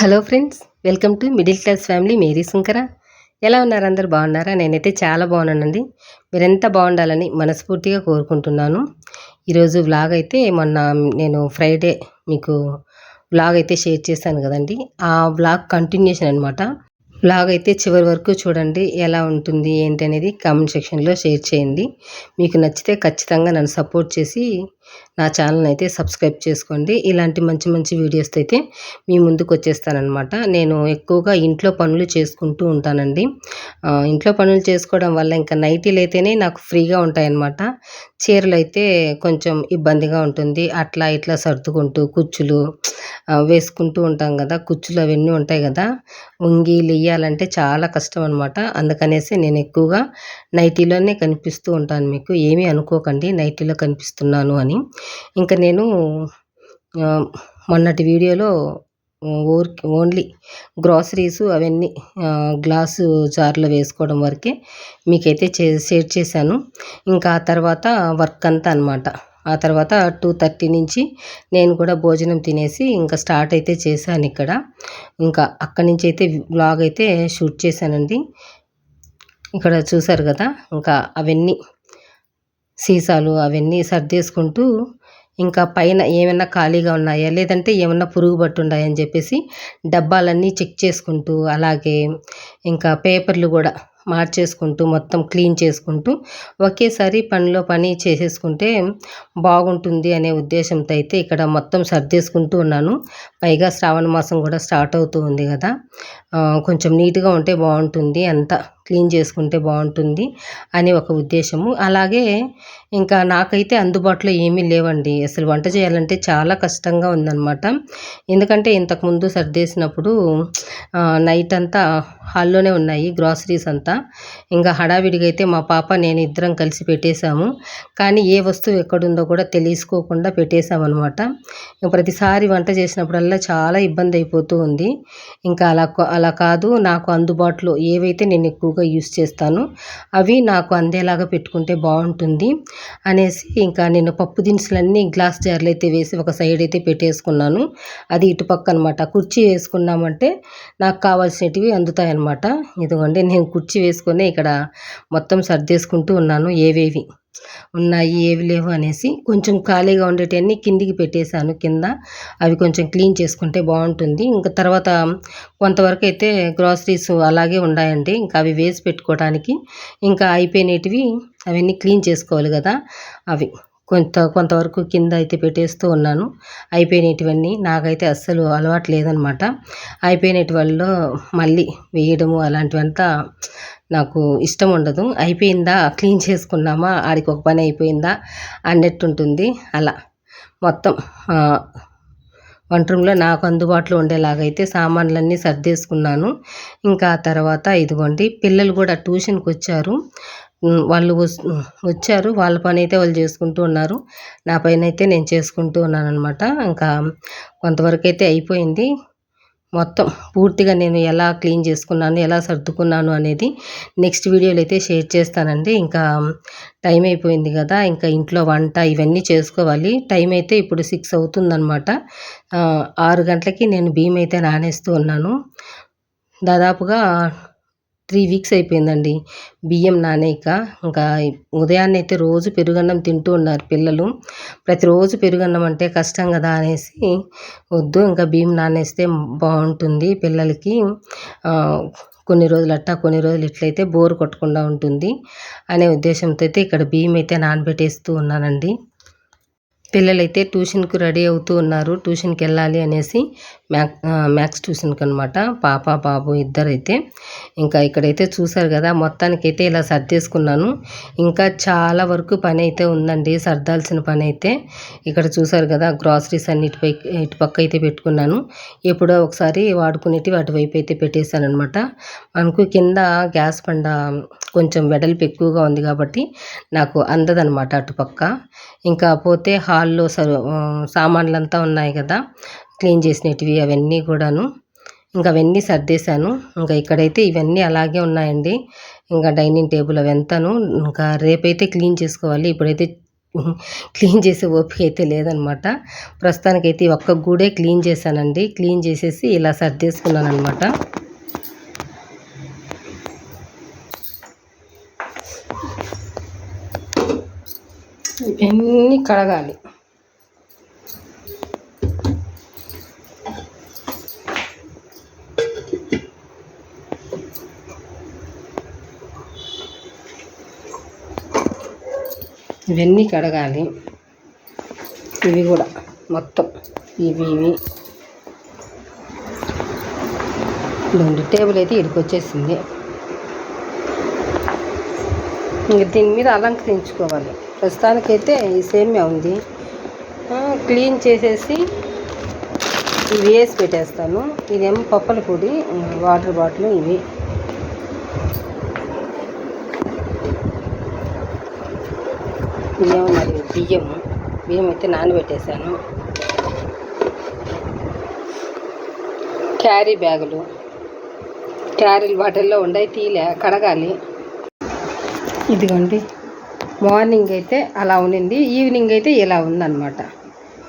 Hello friends welcome to middle class family Mary శంకర ఎలా ఉన్నారు అందరు? బాగున్నారా? నేనైతే చాలా బాగున్నానండి. మీరెంత బాగుండాలని మనస్ఫూర్తిగా కోరుకుంటున్నాను. ఈరోజు వ్లాగ్ అయితే మొన్న నేను ఫ్రైడే మీకు వ్లాగ్ అయితే షేర్ చేశాను కదండి. ఆ వ్లాగ్ కంటిన్యూషన్ అనమాట వ్లాగ్ అయితే చివరి వరకు చూడండి ఎలా ఉంటుంది ఏంటి అనేది కామెంట్ సెక్షన్లో షేర్ చేయండి. మీకు నచ్చితే ఖచ్చితంగా నన్ను సపోర్ట్ చేసి నా ఛానల్ అయితే సబ్స్క్రైబ్ చేసుకోండి. ఇలాంటి మంచి మంచి వీడియోస్ అయితే మీ ముందుకు వచ్చేస్తానమాట నేను ఎక్కువగా ఇంట్లో పనులు చేసుకుంటూ ఉంటానండి. ఇంట్లో పనులు చేసుకోవడం వల్ల ఇంకా నైటీలు అయితేనే నాకు ఫ్రీగా ఉంటాయన్నమాట. చీరలు అయితే కొంచెం ఇబ్బందిగా ఉంటుంది. అట్లా ఇట్లా సర్దుకుంటూ కుచ్చులు వేసుకుంటూ ఉంటాం కదా. కుచ్చులు అవన్నీ ఉంటాయి కదా. ఉంగి వెయ్యాలంటే చాలా కష్టం అనమాట అందుకనేసి నేను ఎక్కువగా నైటీలోనే కనిపిస్తూ ఉంటాను. మీకు ఏమీ అనుకోకండి. నైటీలో కనిపిస్తున్నాను అని. ఇంకా నేను మొన్నటి వీడియోలో ఊరికి ఓన్లీ గ్రాసరీస్ అవన్నీ గ్లాసు జార్లో వేసుకోవడం వరకే మీకైతే చే షేర్ చేశాను. ఇంకా ఆ తర్వాత వర్క్ అంతా అనమాట ఆ తర్వాత టూ థర్టీ నుంచి నేను కూడా భోజనం తినేసి ఇంకా స్టార్ట్ అయితే చేశాను ఇక్కడ. ఇంకా అక్కడి నుంచి అయితే బ్లాగ్ అయితే షూట్ చేశానండి. ఇక్కడ చూసారు కదా ఇంకా అవన్నీ సీసాలు అవన్నీ సర్దేసుకుంటూ ఇంకా పైన ఏమైనా ఖాళీగా ఉన్నాయా? లేదంటే ఏమన్నా పురుగు పట్టు చెప్పేసి డబ్బాలన్నీ చెక్ చేసుకుంటూ అలాగే ఇంకా పేపర్లు కూడా మార్చేసుకుంటూ మొత్తం క్లీన్ చేసుకుంటూ ఒకేసారి పనిలో పని చేసేసుకుంటే బాగుంటుంది అనే ఉద్దేశంతో అయితే ఇక్కడ మొత్తం సర్దేసుకుంటూ ఉన్నాను. పైగా శ్రావణ మాసం కూడా స్టార్ట్ అవుతూ ఉంది కదా. కొంచెం నీట్గా ఉంటే బాగుంటుంది అంతా. క్లీన్ చేసుకుంటే బాగుంటుంది అని ఒక ఉద్దేశము. అలాగే ఇంకా నాకైతే అందుబాటులో ఏమీ లేవండి. అసలు వంట చేయాలంటే చాలా కష్టంగా ఉందన్నమాట. ఎందుకంటే ఇంతకుముందు సర్దేసినప్పుడు నైట్ అంతా హాల్లోనే ఉన్నాయి గ్రాసరీస్ అంతా. ఇంకా హడావిడిగా అయితే మా పాప నేను ఇద్దరం కలిసి పెట్టేశాము. కానీ ఏ వస్తువు ఎక్కడుందో కూడా తెలుసుకోకుండా పెట్టేశామన్నమాట. ప్రతిసారి వంట చేసినప్పుడల్లా చాలా ఇబ్బంది అయిపోతూ ఉంది. ఇంకా అలా అలా కాదు నాకు అందుబాటులో ఏవైతే నేను ఎక్కువగా ఎక్కువగా యూస్ చేస్తాను. అవి నాకు అందేలాగా పెట్టుకుంటే బాగుంటుంది అనేసి ఇంకా నేను పప్పు దినుసులన్నీ గ్లాస్ జార్లు అయితే వేసి ఒక సైడ్ అయితే పెట్టేసుకున్నాను. అది ఇటుపక్క అనమాట కుర్చీ వేసుకున్నామంటే నాకు కావాల్సినవి అందుతాయి అనమాట ఇదిగోండి నేను కుర్చీ వేసుకొని ఇక్కడ మొత్తం సర్దేసుకుంటూ ఉన్నాను. ఏవేవి? ఉన్నాయి ఏవి లేవు అనేసి కొంచెం ఖాళీగా ఉండేటన్నీ కిందికి పెట్టేశాను కింద. అవి కొంచెం క్లీన్ చేసుకుంటే బాగుంటుంది. ఇంకా తర్వాత కొంతవరకు అయితే గ్రాసరీస్ అలాగే ఉన్నాయండి ఇంకా అవి వేసి పెట్టుకోవడానికి ఇంకా అయిపోయినటివి అవన్నీ క్లీన్ చేసుకోవాలి కదా అవి. కొంత కొంతవరకు కింద అయితే పెట్టేస్తూ ఉన్నాను. అయిపోయినటువన్నీ నాకైతే అస్సలు అలవాటు లేదనమాట. అయిపోయినటి వాళ్ళలో మళ్ళీ వేయడము అలాంటివంతా నాకు ఇష్టం ఉండదు. అయిపోయిందా? క్లీన్ చేసుకున్నామా? ఆడికి ఒక పని అయిపోయిందా? అన్నట్టు ఉంటుంది అలా. మొత్తం వంట రూమ్లో నాకు అందుబాటులో ఉండేలాగైతే సామాన్లన్నీ సర్దేసుకున్నాను ఇంకా తర్వాత ఇదిగోండి పిల్లలు కూడా ట్యూషన్కి వచ్చారు వాళ్ళు వచ్చారు. వాళ్ళ పని అయితే వాళ్ళు చేసుకుంటూ ఉన్నారు. నా పైన అయితే నేను చేసుకుంటూ ఉన్నాను అనమాట ఇంకా కొంతవరకు అయితే అయిపోయింది. మొత్తం పూర్తిగా నేను ఎలా క్లీన్ చేసుకున్నాను ఎలా సర్దుకున్నాను అనేది నెక్స్ట్ వీడియోలో అయితే షేర్ చేస్తానండి. ఇంకా టైం అయిపోయింది కదా ఇంకా ఇంట్లో వంట ఇవన్నీ చేసుకోవాలి. టైం అయితే ఇప్పుడు సిక్స్ అవుతుందన్నమాట. ఆరు గంటలకి నేను భీమ్ అయితే నానేస్తూ ఉన్నాను. దాదాపుగా త్రీ వీక్స్ అయిపోయిందండి. బియ్యం నానేక. ఇంకా ఉదయాన్నే అయితే రోజు పెరుగన్నం తింటూ ఉన్నారు పిల్లలు. ప్రతిరోజు పెరుగన్నం అంటే కష్టం కదా అనేసి వద్దు ఇంకా బియ్యం నానేస్తే బాగుంటుంది పిల్లలకి. కొన్ని రోజులు అట్టా కొన్ని రోజులు ఇట్లయితే బోరు కొట్టకుండా ఉంటుంది అనే ఉద్దేశంతో అయితే ఇక్కడ బియ్యం అయితే నానబెట్టేస్తూ ఉన్నానండి. పిల్లలైతే ట్యూషన్కి రెడీ అవుతూ ఉన్నారు. ట్యూషన్కి వెళ్ళాలి అనేసి మ్యాక్ మ్యాథ్స్ ట్యూషన్కి అనమాట పాప బాబు ఇద్దరైతే. ఇంకా ఇక్కడైతే చూసారు కదా మొత్తానికైతే ఇలా సర్దేసుకున్నాను. ఇంకా చాలా వరకు పని అయితే ఉందండి. సర్దాల్సిన పని అయితే ఇక్కడ చూసారు కదా గ్రాసరీస్ అన్ని ఇటుపై ఇటుపక్క అయితే పెట్టుకున్నాను. ఎప్పుడో ఒకసారి వాడుకునేటివి అటువైపు అయితే పెట్టేశాను అనమాట మనకు కింద గ్యాస్ పండ కొంచెం వెడల్పు ఎక్కువగా ఉంది కాబట్టి నాకు అందదనమాట అటుపక్క. ఇంకా పోతే హాల్లో సామాన్లంతా ఉన్నాయి కదా క్లీన్ చేసినవి అవన్నీ కూడాను. ఇంకా అవన్నీ సర్దేశాను. ఇంకా ఇక్కడైతే ఇవన్నీ అలాగే ఉన్నాయండి. ఇంకా డైనింగ్ టేబుల్ అవంతాను ఇంకా రేపైతే క్లీన్ చేసుకోవాలి. ఇప్పుడైతే క్లీన్ చేసే ఓపిక అయితే లేదనమాట ప్రస్తుతానికైతే ఒక్క గూడే క్లీన్ చేశానండి. క్లీన్ చేసేసి ఇలా సర్దేసుకున్నాను అనమాట ఇవన్నీ కడగాలి? ఇవన్నీ కడగాలి. ఇవి కూడా మొత్తం ఇవి ఇవి. రెండు టేబుల్ అయితే ఇక్కడికి వచ్చేసింది. ఇంక దీని మీద అలంకరించుకోవాలి. ప్రస్తుతానికైతే ఈ సేమ్యా ఉంది. క్లీన్ చేసేసి ఇవి వేసి పెట్టేస్తాను. ఇదేమో పప్పల పొడి వాటర్ బాటిల్ ఇవి. ఇదేమో మరి బియ్యం. బియ్యం అయితే నానబెట్టేశాను. క్యారీ బ్యాగులు. క్యారీలు బాటిల్లో ఉండే తీలే కడగాలి. ఇదిగోండి. మార్నింగ్ అయితే అలా ఉండింది ఈవినింగ్ అయితే ఇలా ఉందన్నమాట.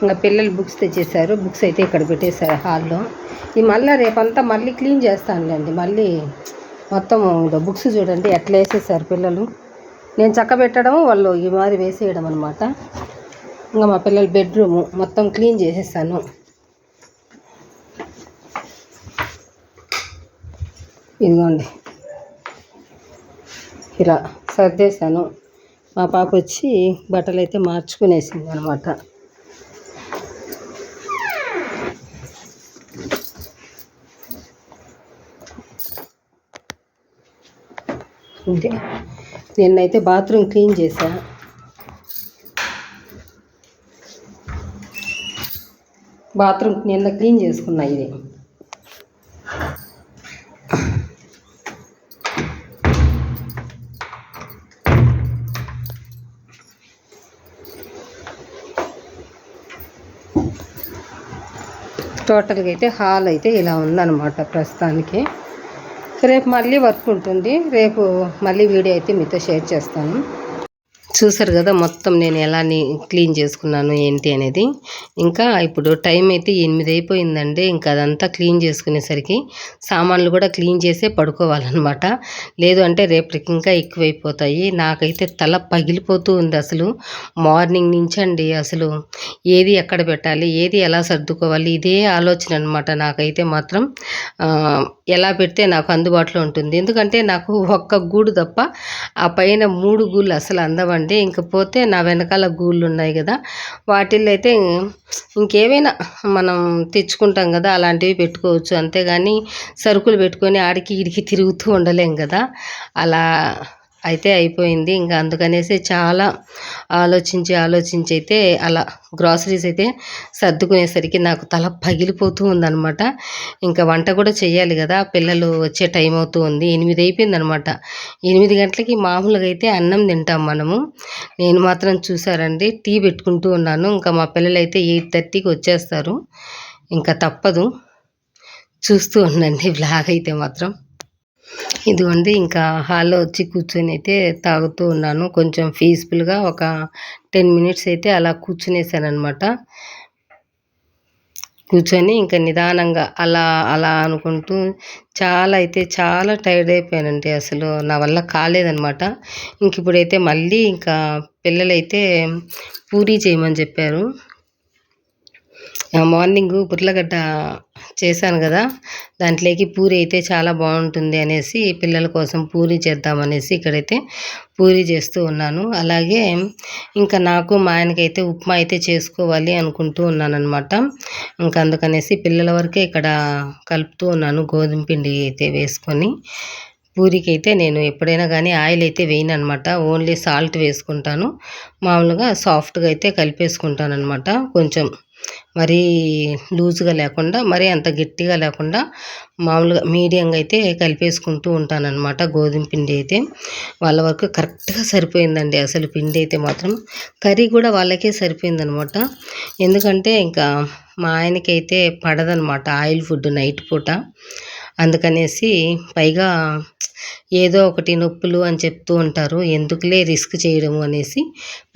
ఇంకా పిల్లలు బుక్స్ తెచ్చేసారు బుక్స్ అయితే ఇక్కడ పెట్టేశారు హాల్లో. ఈ మళ్ళీ రేపంతా మళ్ళీ క్లీన్ చేస్తానులేండి మళ్ళీ మొత్తం ఇదో బుక్స్ చూడండి ఎట్లా వేసేసారు పిల్లలు. నేను చక్క పెట్టడం వాళ్ళు ఈ మాదిరి వేసేయడం అనమాట ఇంకా మా పిల్లల బెడ్రూము మొత్తం క్లీన్ చేసేసాను. ఇదిగోండి. ఇలా సర్దేశాను. మా పాప వచ్చి బట్టలు అయితే మార్చుకునేసింది అనమాట ఇదే నిన్నైతే బాత్రూమ్ క్లీన్ చేశా. బాత్రూమ్ నిన్న క్లీన్ చేసుకున్నా ఇది. టోటల్గా అయితే హాల్ అయితే ఇలా ఉందన్నమాట ప్రస్తుతానికి. రేపు మళ్ళీ వర్క్ ఉంటుంది. రేపు మళ్ళీ వీడియో అయితే మీతో షేర్ చేస్తాను. చూసారు కదా మొత్తం నేను ఎలా క్లీన్ చేసుకున్నాను ఏంటి అనేది. ఇంకా ఇప్పుడు టైం అయితే ఎనిమిది అయిపోయిందండి. ఇంకా అదంతా క్లీన్ చేసుకునేసరికి సామాన్లు కూడా క్లీన్ చేసే పడుకోవాలన్నమాట. లేదు అంటే రేపటికి ఇంకా ఎక్కువైపోతాయి. నాకైతే తల పగిలిపోతూ ఉంది అసలు. మార్నింగ్ నుంచి అండి అసలు ఏది ఎక్కడ పెట్టాలి ఏది ఎలా సర్దుకోవాలి ఇదే ఆలోచన అనమాట నాకైతే మాత్రం ఎలా పెడితే నాకు అందుబాటులో ఉంటుంది. ఎందుకంటే నాకు ఒక్క గూడు తప్ప ఆ పైన మూడు గూళ్ళు అసలు అందవండి. ఇంకపోతే నా వెనకాల గూళ్ళు ఉన్నాయి కదా వాటిల్లో అయితే ఇంకేమైనా మనం తెచ్చుకుంటాం కదా అలాంటివి పెట్టుకోవచ్చు. అంతేగాని సరుకులు పెట్టుకొని ఆడికి ఈడికి తిరుగుతూ ఉండలేం కదా అలా అయితే అయిపోయింది. ఇంకా అందుకనేసి చాలా ఆలోచించి ఆలోచించి అయితే అలా గ్రాసరీస్ అయితే సర్దుకునేసరికి నాకు తల పగిలిపోతూ ఉందన్నమాట. ఇంకా వంట కూడా చేయాలి కదా పిల్లలు వచ్చే టైం అవుతూ ఉంది. ఎనిమిది అయిపోయింది అనమాట ఎనిమిది గంటలకి మామూలుగా అయితే అన్నం తింటాం మనము. నేను మాత్రం చూసారండి టీ పెట్టుకుంటూ ఉన్నాను. ఇంకా మా పిల్లలు అయితే ఎయిట్ థర్టీకి వచ్చేస్తారు. ఇంకా తప్పదు. చూస్తూ ఉండండి బ్లాగ్ అయితే మాత్రం. ఇదిగోండి ఇంకా హాల్లో వచ్చి కూర్చొని అయితే తాగుతూ ఉన్నాను. కొంచెం పీస్ఫుల్గా ఒక టెన్ మినిట్స్ అయితే అలా కూర్చునేసానమాట కూర్చొని ఇంకా నిదానంగా అలా అలా అనుకుంటూ చాలా అయితే చాలా టైర్డ్ అయిపోయానండి అసలు. నా వల్ల కాలేదనమాట ఇంక ఇప్పుడైతే మళ్ళీ ఇంకా పిల్లలైతే పూరీ చేయమని చెప్పారు. మార్నింగ్ పుట్లగడ్డ చేశాను కదా దాంట్లోకి పూరి అయితే చాలా బాగుంటుంది అనేసి పిల్లల కోసం పూరి చేద్దామనేసి ఇక్కడైతే పూరి చేస్తూ ఉన్నాను. అలాగే ఇంకా నాకు మా ఆయనకైతే ఉప్మా అయితే చేసుకోవాలి అనుకుంటూ ఉన్నాను అనమాట ఇంకా అందుకనేసి పిల్లల వరకే ఇక్కడ కలుపుతూ ఉన్నాను గోధుమ పిండి అయితే వేసుకొని. పూరికి అయితే నేను ఎప్పుడైనా కానీ ఆయిల్ అయితే వేయను అనమాట ఓన్లీ సాల్ట్ వేసుకుంటాను. మామూలుగా సాఫ్ట్గా అయితే కలిపేసుకుంటాను అనమాట కొంచెం మరీ లూజ్గా లేకుండా మరీ అంత గట్టిగా లేకుండా మామూలుగా మీడియంగా అయితే కలిపేసుకుంటూ ఉంటానన్నమాట గోధుమ పిండి అయితే. వాళ్ళ వరకు కరెక్ట్గా సరిపోయిందండి అసలు పిండి అయితే మాత్రం. కర్రీ కూడా వాళ్ళకే సరిపోయిందనమాట ఎందుకంటే ఇంకా మా ఆయనకైతే పడదనమాట ఆయిల్ ఫుడ్ నైట్ పూట. అందుకనేసి పైగా ఏదో ఒకటి నొప్పులు అని చెప్తూ ఉంటారు. ఎందుకులే రిస్క్ చేయడము అనేసి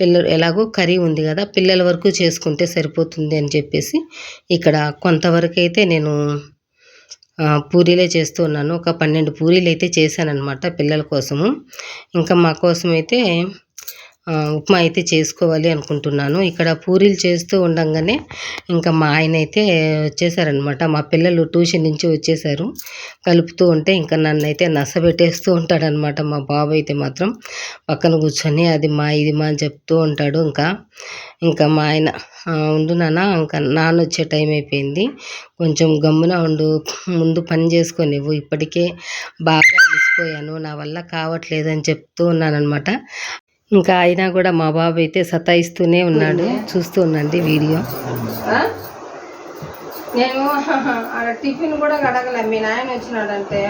పిల్లలు ఎలాగో కర్రీ ఉంది కదా పిల్లల వరకు చేసుకుంటే సరిపోతుంది అని చెప్పేసి ఇక్కడ కొంతవరకు అయితే నేను పూరీలే చేస్తూ ఉన్నాను. ఒక పన్నెండు పూరీలు అయితే చేశానన్నమాట పిల్లల కోసము. ఇంకా మా కోసం అయితే ఉప్మా అయితే చేసుకోవాలి అనుకుంటున్నాను. ఇక్కడ పూరీలు చేస్తూ ఉండంగానే ఇంకా మా ఆయన అయితే వచ్చేసారనమాట మా పిల్లలు ట్యూషన్ నుంచి వచ్చేసారు. కలుపుతూ ఉంటే ఇంకా నన్ను అయితే నసబెట్టేస్తూ ఉంటాడనమాట మా బాబు అయితే మాత్రం పక్కన కూర్చొని అది మా ఇది మా అని చెప్తూ ఉంటాడు ఇంకా. ఇంకా మా ఆయన ఉండు నాన్న ఇంకా నాన్న వచ్చే టైం అయిపోయింది. కొంచెం గమ్మున ఉండు. ముందు పని చేసుకొనివ్వు. ఇప్పటికే బాగా అలసిపోయాను. నా వల్ల కావట్లేదు అని చెప్తూ ఉన్నానమాట ఇంకా అయినా కూడా మా బాబు అయితే సతాయిస్తూనే ఉన్నాడు. చూస్తూ ఉండండి వీడియో. నేను ఆడ టిఫిన్ కూడా కడగలే. మీ నాయన వచ్చినాడంటే.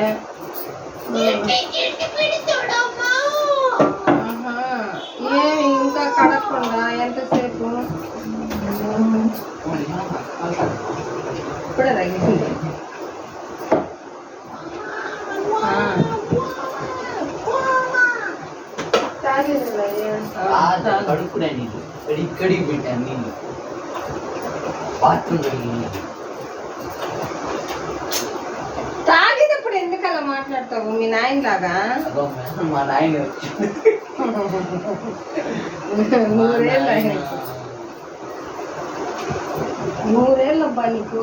ఏమి ఇంకా కడగకుండా ఎంతసేపు? ఇప్పుడే తాగు. కడుక్కునే నీళ్ళు. కడిగి పెట్టాను నీళ్ళు. బాత్రూమ్ కడిగి తాగేటప్పుడు ఎందుకు అలా మాట్లాడతావు? మీ నాయన లాగా? మా నాయన నూరేళ్ళు ఆయన నీకు.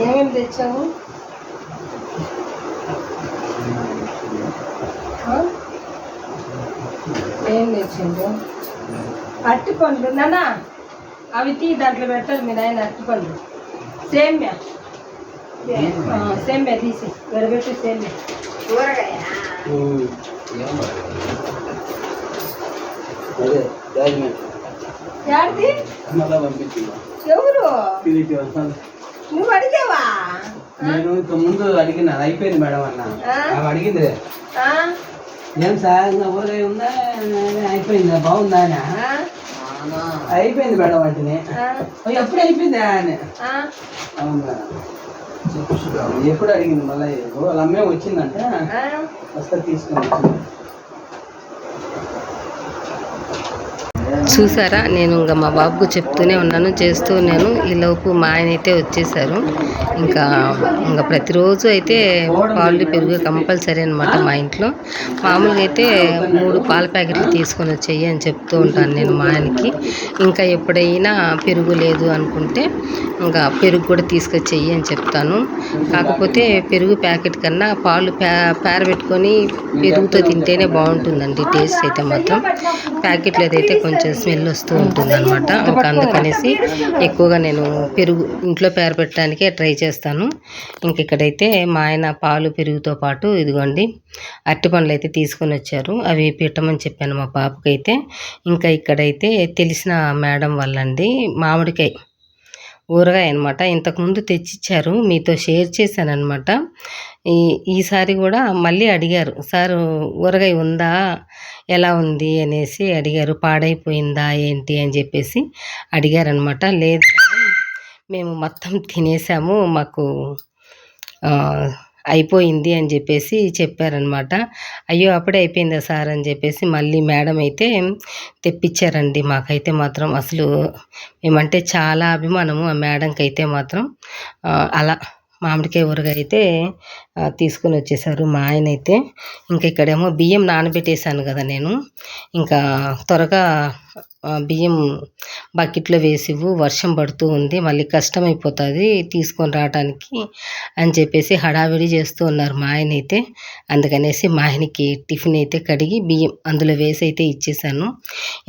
ఏమేమి తెచ్చావు ఆ? ఏం తెచ్చిండు అరటి పండ్లు. నానా అవి తీ దాంట్లో పెట్టాలి మీ నాయన అరటి పండ్లు. సేమ్యా. సేమ్యా తీసి ఎడబెట్టి సేమ్యా. కూరగాయ ఎవరు. నువ్వు అడిగావా? నేను ఇంత ముందు అడిగిన అయిపోయింది మేడం అన్న. అడిగింది? ఏం సార్? ఊరే ఉందా? అయిపోయిందా? బాగుందా అని? అయిపోయింది మేడం వాటిని. ఆ? "ఓ, ఎప్పుడు అయిపోయిందా అని ఆ? అవును. మేడం ఎప్పుడు అడిగింది? మళ్ళీ వాళ్ళ అమ్మే వచ్చిందంటే? వస్తా తీసుకొని వచ్చింది. చూసారా? నేను ఇంకా మా బాబుకు చెప్తూనే ఉన్నాను చేస్తూ నేను ఈలోపు మా ఆయన అయితే వచ్చేసారు. ఇంకా ఇంకా ప్రతిరోజు అయితే పాలు పెరుగు కంపల్సరీ అనమాట మా ఇంట్లో. మామూలుగా అయితే మూడు పాల ప్యాకెట్లు తీసుకొని వచ్చేయి అని చెప్తూ ఉంటాను నేను మా ఆయనకి. ఇంకా ఎప్పుడైనా పెరుగు లేదు అనుకుంటే ఇంకా పెరుగు కూడా తీసుకొచ్చేయి అని చెప్తాను. కాకపోతే పెరుగు ప్యాకెట్ కన్నా పాలు ప్యా పేరబెట్టుకొని పెరుగుతో తింటేనే బాగుంటుందండి టేస్ట్ అయితే మాత్రం. ప్యాకెట్లు అయితే కొంచెం స్మెల్ వస్తూ ఉంటుంది అనమాట అందుకనేసి ఎక్కువగా నేను పెరుగు ఇంట్లో పేరబెట్టడానికే ట్రై చేస్తాను. ఇంక ఇక్కడైతే మా ఆయన పాలు పెరుగుతో పాటు ఇదిగోండి అరటి పండ్లు అయితే తీసుకొని వచ్చారు. అవి పెట్టమని చెప్పాను మా పాపకైతే. ఇంకా ఇక్కడైతే తెలిసిన మేడం వాళ్ళండి మామిడికాయ ఊరగాయ అనమాట ఇంతకుముందు తెచ్చిచ్చారు మీతో షేర్ చేశానమాట ఈ ఈసారి కూడా మళ్ళీ అడిగారు సార్ ఊరగాయ ఉందా? ఎలా ఉంది? అనేసి అడిగారు పాడైపోయిందా? ఏంటి? అని చెప్పేసి అడిగారనమాట లేదు మేము మొత్తం తినేసాము మాకు అయిపోయింది అని చెప్పేసి చెప్పారనమాట అయ్యో అప్పుడే అయిపోయిందా సార్? అని చెప్పేసి మళ్ళీ మేడం అయితే తెప్పించారండి మాకైతే మాత్రం అసలు మేమంటే చాలా అభిమానము ఆ మేడంకి అయితే మాత్రం అలా మామిడికాయ ఊరగా అయితే తీసుకొని వచ్చేసారు మా ఆయన అయితే ఇంకా ఇక్కడేమో బియ్యం నానబెట్టేశాను కదా నేను. ఇంకా త్వరగా బియ్యం బకెట్లో వేసివు వర్షం పడుతూ ఉంది మళ్ళీ కష్టమైపోతుంది తీసుకొని రావడానికి అని చెప్పేసి హడావిడి చేస్తూ ఉన్నారు మా ఆయన అయితే అందుకనేసి మా ఆయనకి టిఫిన్ అయితే కడిగి బియ్యం అందులో వేసి అయితే ఇచ్చేసాను.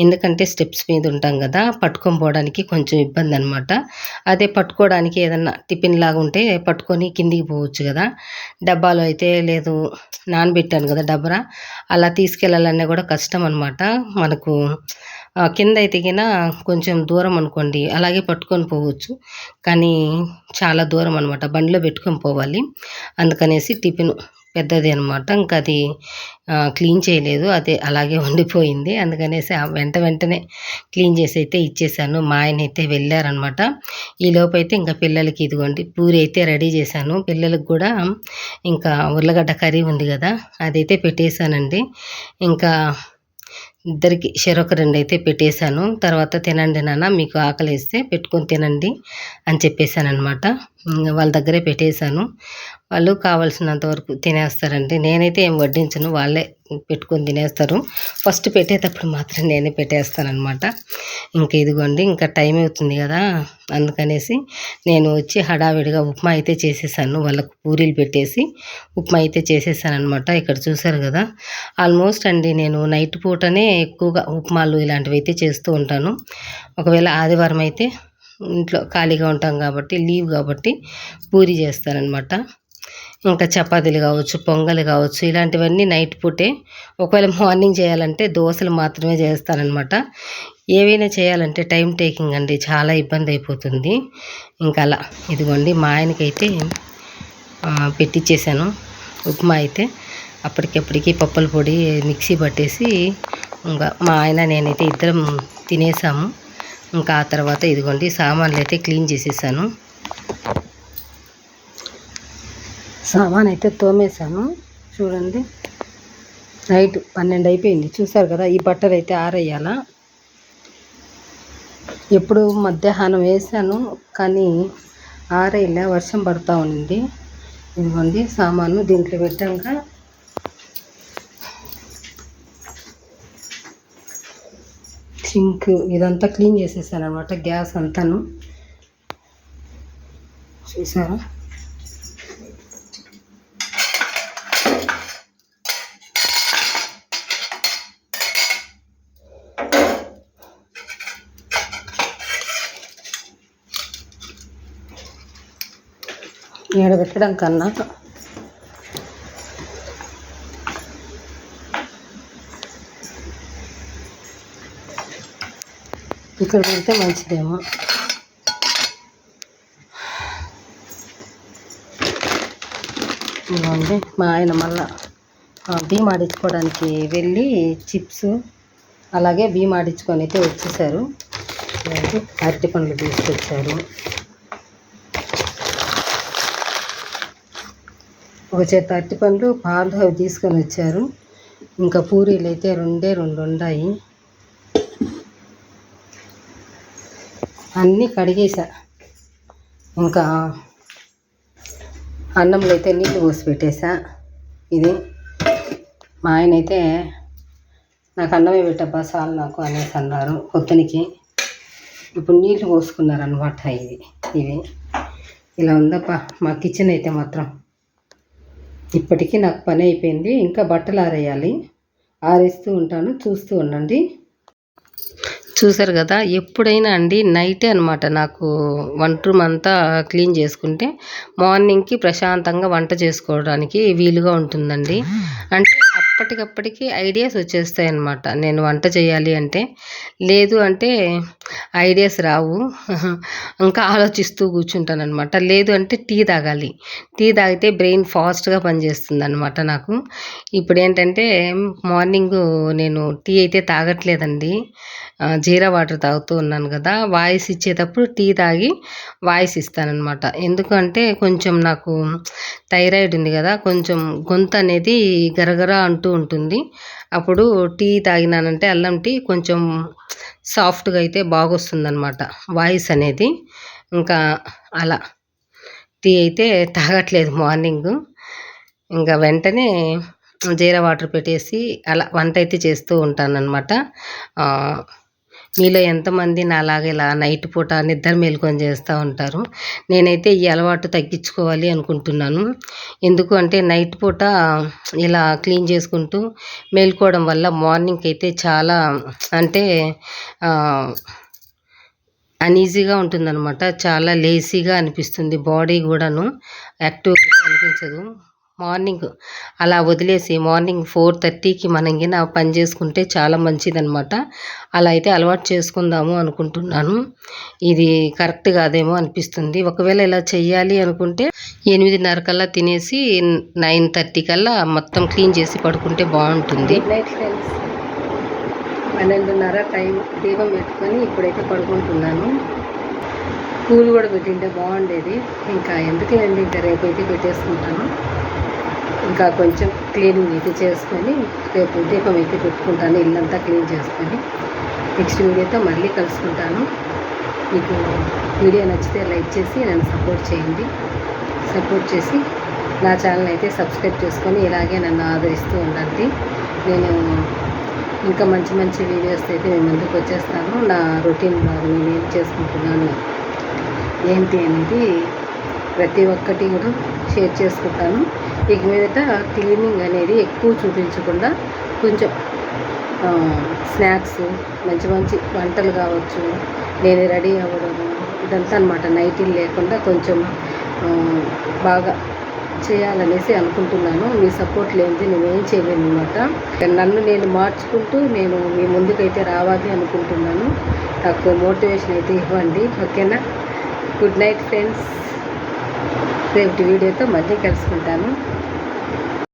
ఎందుకంటే స్టెప్స్ మీద ఉంటాం కదా పట్టుకొని పోవడానికి కొంచెం ఇబ్బంది అనమాట అదే పట్టుకోవడానికి ఏదన్నా టిఫిన్ లాగా ఉంటే పట్టుకొని కిందికి పోవచ్చు కదా. డబ్బాలో అయితే లేదు నానబెట్టాను కదా డబ్బరా. అలా తీసుకెళ్ళాలన్నా కూడా కష్టం అనమాట మనకు కింద అయితే కొంచెం దూరం అనుకోండి అలాగే పట్టుకొని పోవచ్చు. కానీ చాలా దూరం అనమాట బండిలో పెట్టుకొని పోవాలి. అందుకనేసి టిఫిన్ పెద్దది అనమాట ఇంకా అది క్లీన్ చేయలేదు. అదే అలాగే ఉండిపోయింది. అందుకనేసి ఆ వెంట వెంటనే క్లీన్ చేసి అయితే ఇచ్చేసాను. మా ఆయన అయితే వెళ్ళారనమాట ఈ అయితే ఇంకా పిల్లలకి ఇదిగోండి పూరి అయితే రెడీ చేశాను. పిల్లలకు కూడా ఇంకా ఉర్లగడ్డ కర్రీ ఉంది కదా అదైతే పెట్టేశానండి. ఇంకా ఇద్దరికి చెరొక రెండు అయితే పెట్టేశాను. తర్వాత తినండి నాన్న మీకు ఆకలి వేస్తే పెట్టుకొని తినండి అని చెప్పేశాను అనమాట వాళ్ళ దగ్గరే పెట్టేశాను. వాళ్ళు కావాల్సినంత వరకు తినేస్తారండి. నేనైతే ఏం వడ్డించను వాళ్ళే పెట్టుకొని తినేస్తారు. ఫస్ట్ పెట్టేటప్పుడు మాత్రం నేనే పెట్టేస్తానమాట ఇంకా ఇదిగోండి ఇంకా టైం అవుతుంది కదా అందుకనేసి నేను వచ్చి హడావిడిగా ఉప్మా అయితే చేసేసాను. వాళ్ళకు పూరీలు పెట్టేసి ఉప్మా అయితే చేసేసానమాట ఇక్కడ చూసారు కదా ఆల్మోస్ట్ అండి నేను నైట్ పూటనే ఎక్కువగా ఉప్మాలు ఇలాంటివి అయితే చేస్తూ ఉంటాను. ఒకవేళ ఆదివారం అయితే ఇంట్లో ఖాళీగా ఉంటాం కాబట్టి లీవ్ కాబట్టి పూరి చేస్తానన్నమాట ఇంకా చపాతీలు కావచ్చు పొంగల్ కావచ్చు ఇలాంటివన్నీ నైట్ పూటే. ఒకవేళ మార్నింగ్ చేయాలంటే దోశలు మాత్రమే చేస్తానన్నమాట ఏవైనా చేయాలంటే టైం టేకింగ్ అండి చాలా ఇబ్బంది అయిపోతుంది. ఇంకా అలా ఇదిగోండి మా ఆయనకైతే పెట్టించేసాను ఉప్మా అయితే. అప్పటికప్పటికి పప్పుల పొడి మిక్సీ పట్టేసి ఇంకా మా ఆయన నేనైతే ఇద్దరం తినేసాము. ఇంకా ఆ తర్వాత ఇదిగోండి సామాన్లు అయితే క్లీన్ చేసేసాను. సామాన్ అయితే తోమేశాను. చూడండి. నైట్ పన్నెండు అయిపోయింది. చూసారు కదా ఈ బట్టలు అయితే ఆరేయాలా. ఎప్పుడు మధ్యాహ్నం వేసాను కానీ ఆరేయలే వర్షం పడతా ఉండింది. ఇదిగోండి సామాను దీంట్లో పెట్టాక సింక్ ఇదంతా క్లీన్ చేసేసాను అనమాట గ్యాస్ అంతాను. చూసారా? ఈడ కన్నా ఇక్కడ పెడితే మంచిదేమో. ఇవ్వండి. మా ఆయన మళ్ళా ఆ, బియ్యం ఆడించుకోవడానికి వెళ్ళి చిప్స్ అలాగే బియ్యం ఆడించుకొని అయితే వచ్చేసారు. అరటి పండ్లు తీసుకొచ్చారు. ఒక చేత అరటి పండ్లు పాలు అవి తీసుకొని వచ్చారు. ఇంకా పూరీలు అయితే రెండే రెండు ఉన్నాయి అన్నీ కడిగేసా. ఇంకా అన్నంలో అయితే నీళ్ళు పోసి పెట్టేసా. ఇది మా ఆయన అయితే నాకు అన్నమే పెట్టబ్బా చాలు నాకు అనేసి అన్నారు పొద్దునికి ఇప్పుడు నీళ్ళు పోసుకున్నారనమాట ఇది ఇవి. ఇలా ఉందప్పా మా కిచెన్ అయితే మాత్రం. ఇప్పటికీ నాకు పని అయిపోయింది ఇంకా బట్టలు ఆరేయాలి. ఆరేస్తూ ఉంటాను చూస్తూ ఉండండి. చూసారు కదా ఎప్పుడైనా అండి నైటే అనమాట నాకు వంట రూమ్ అంతా క్లీన్ చేసుకుంటే మార్నింగ్కి ప్రశాంతంగా వంట చేసుకోవడానికి వీలుగా ఉంటుందండి. అంటే అప్పటికప్పటికి ఐడియాస్ వచ్చేస్తాయి అన్నమాట నేను వంట చేయాలి అంటే. లేదు అంటే ఐడియాస్ రావు ఇంకా ఆలోచిస్తూ కూర్చుంటాను అనమాట లేదు అంటే టీ తాగాలి. టీ తాగితే బ్రెయిన్ ఫాస్ట్గా పనిచేస్తుంది అనమాట నాకు. ఇప్పుడు ఏంటంటే మార్నింగ్ నేను టీ అయితే తాగట్లేదండి. జీరా వాటర్ తాగుతూ ఉన్నాను కదా వాయిస్ ఇచ్చేటప్పుడు టీ తాగి వాయిస్ ఇస్తానమాట ఎందుకంటే కొంచెం నాకు థైరాయిడ్ ఉంది కదా కొంచెం గొంతు అనేది గరగర అంటూ ఉంటుంది. అప్పుడు టీ తాగినానంటే అల్లం టీ కొంచెం సాఫ్ట్గా అయితే బాగొస్తుందనమాట వాయిస్ అనేది. ఇంకా అలా టీ అయితే తాగట్లేదు మార్నింగ్. ఇంకా వెంటనే జీరా వాటర్ పెట్టేసి అలా వంట అయితే చేస్తూ ఉంటానన్నమాట. మీలో ఎంతమంది నాలాగా ఇలా నైట్ పూట నిద్ర మేలుకొని చేస్తూ ఉంటారు? నేనైతే ఈ అలవాటు తగ్గించుకోవాలి అనుకుంటున్నాను. ఎందుకు అంటే నైట్ పూట ఇలా క్లీన్ చేసుకుంటూ మేల్కోవడం వల్ల మార్నింగ్కి అయితే చాలా అంటే అన్ఈజీగా ఉంటుందన్నమాట. చాలా లేజీగా అనిపిస్తుంది. బాడీ కూడాను యాక్టివ్గా అనిపించదు. మార్నింగ్ అలా వదిలేసి మార్నింగ్ ఫోర్ థర్టీకి మనం గిన పని చేసుకుంటే చాలా మంచిదనమాట అలా అయితే అలవాటు చేసుకుందాము అనుకుంటున్నాను. ఇది కరెక్ట్ కాదేమో అనిపిస్తుంది. ఒకవేళ ఇలా చెయ్యాలి అనుకుంటే ఎనిమిదిన్నర కల్లా తినేసి నైన్ థర్టీ కల్లా మొత్తం క్లీన్ చేసి పడుకుంటే బాగుంటుంది. పన్నెండున్నర టైం దీపం పెట్టుకొని ఇప్పుడైతే పడుకుంటున్నాను. పూలు కూడా పెట్టింటే బాగుండేది. ఇంకా ఎందుకులేండి? ఇంకా రేపు అయితే పెట్టేసుకుంటాను. ఇంకా కొంచెం క్లీనింగ్ అయితే చేసుకొని రేపు దీపం అయితే పెట్టుకుంటాను ఇల్లంతా క్లీన్ చేసుకొని. నెక్స్ట్ వీడియోతో మళ్ళీ కలుసుకుంటాను. మీకు వీడియో నచ్చితే లైక్ చేసి నన్ను సపోర్ట్ చేయండి. సపోర్ట్ చేసి నా ఛానల్ అయితే సబ్స్క్రైబ్ చేసుకొని ఇలాగే నన్ను ఆదరిస్తూ ఉండండి. నేను ఇంకా మంచి మంచి వీడియోస్ అయితే మేము ముందుకు వచ్చేస్తాను. నా రొటీన్ బ్లాగ్ నేను ఏం చేసుకుంటున్నాను ఏంటి అనేది ప్రతి ఒక్కటి కూడా షేర్ చేసుకుంటాను. ఇక మీదట క్లీనింగ్ అనేది ఎక్కువ చూపించకుండా కొంచెం స్నాక్స్ మంచి మంచి వంటలు కావచ్చు నేను రెడీ అవ్వడం ఇదంతా అనమాట నైటీలు లేకుండా కొంచెం బాగా చేయాలనేసి అనుకుంటున్నాను. మీ సపోర్ట్ లేనిది నేనేం చేయలేను అనమాట నన్ను నేను మార్చుకుంటూ నేను మీ ముందుకైతే రావాలి అనుకుంటున్నాను. నాకు మోటివేషన్ అయితే ఇవ్వండి. ఓకేనా? Good night friends. రేపటి వీడియోతో మళ్ళీ కలుసుకుంటాను.